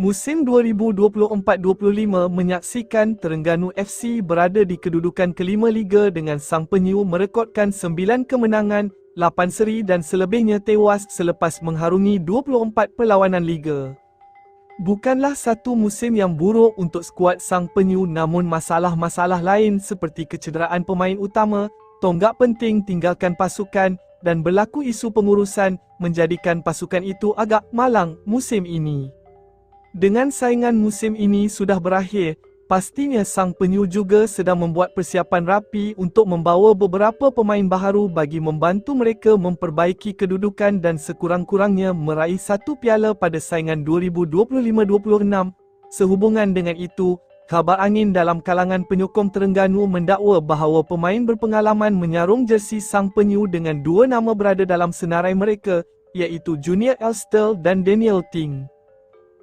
Musim 2024-25 menyaksikan Terengganu FC berada di kedudukan kelima Liga dengan Sang Penyu merekodkan 9 kemenangan, 8 seri dan selebihnya tewas selepas mengharungi 24 perlawanan Liga. Bukanlah satu musim yang buruk untuk skuad Sang Penyu namun masalah-masalah lain seperti kecederaan pemain utama, tonggak penting tinggalkan pasukan dan berlaku isu pengurusan menjadikan pasukan itu agak malang musim ini. Dengan saingan musim ini sudah berakhir, pastinya sang penyu juga sedang membuat persiapan rapi untuk membawa beberapa pemain baharu bagi membantu mereka memperbaiki kedudukan dan sekurang-kurangnya meraih satu piala pada saingan 2025-26. Sehubungan dengan itu, kabar angin dalam kalangan penyokong Terengganu mendakwa bahawa pemain berpengalaman menyarung jersi sang penyu dengan dua nama berada dalam senarai mereka, iaitu Junior Elstel dan Daniel Ting.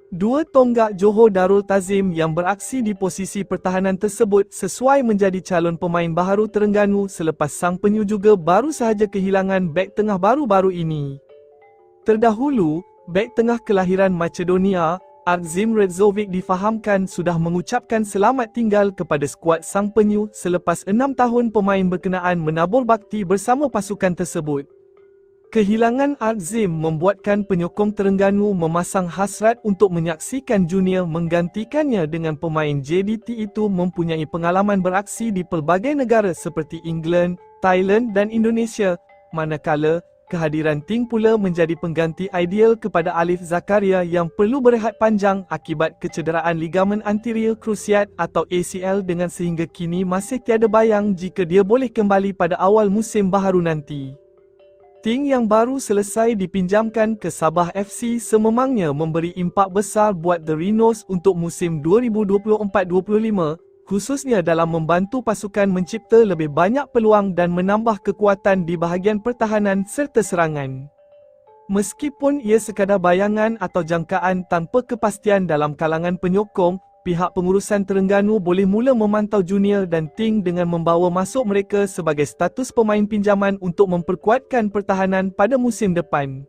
Dua tonggak Johor Darul Tazim yang beraksi di posisi pertahanan tersebut sesuai menjadi calon pemain baharu Terengganu selepas sang penyu juga baru sahaja kehilangan bek tengah baru-baru ini. Terdahulu, bek tengah kelahiran Macedonia, Arzim Redzovic difahamkan sudah mengucapkan selamat tinggal kepada skuad sang penyu selepas enam tahun pemain berkenaan menabur bakti bersama pasukan tersebut. Kehilangan Arzim membuatkan penyokong Terengganu memasang hasrat untuk menyaksikan Junior menggantikannya dengan pemain JDT itu mempunyai pengalaman beraksi di pelbagai negara seperti England, Thailand dan Indonesia, manakala kehadiran Ting pula menjadi pengganti ideal kepada Alif Zakaria yang perlu berehat panjang akibat kecederaan ligamen anterior cruciate atau ACL dengan sehingga kini masih tiada bayang jika dia boleh kembali pada awal musim baharu nanti. Ting yang baru selesai dipinjamkan ke Sabah FC sememangnya memberi impak besar buat The Rhinos untuk musim 2024-25, khususnya dalam membantu pasukan mencipta lebih banyak peluang dan menambah kekuatan di bahagian pertahanan serta serangan. Meskipun ia sekadar bayangan atau jangkaan tanpa kepastian dalam kalangan penyokong, pihak pengurusan Terengganu boleh mula memantau Junior dan Ting dengan membawa masuk mereka sebagai status pemain pinjaman untuk memperkuatkan pertahanan pada musim depan.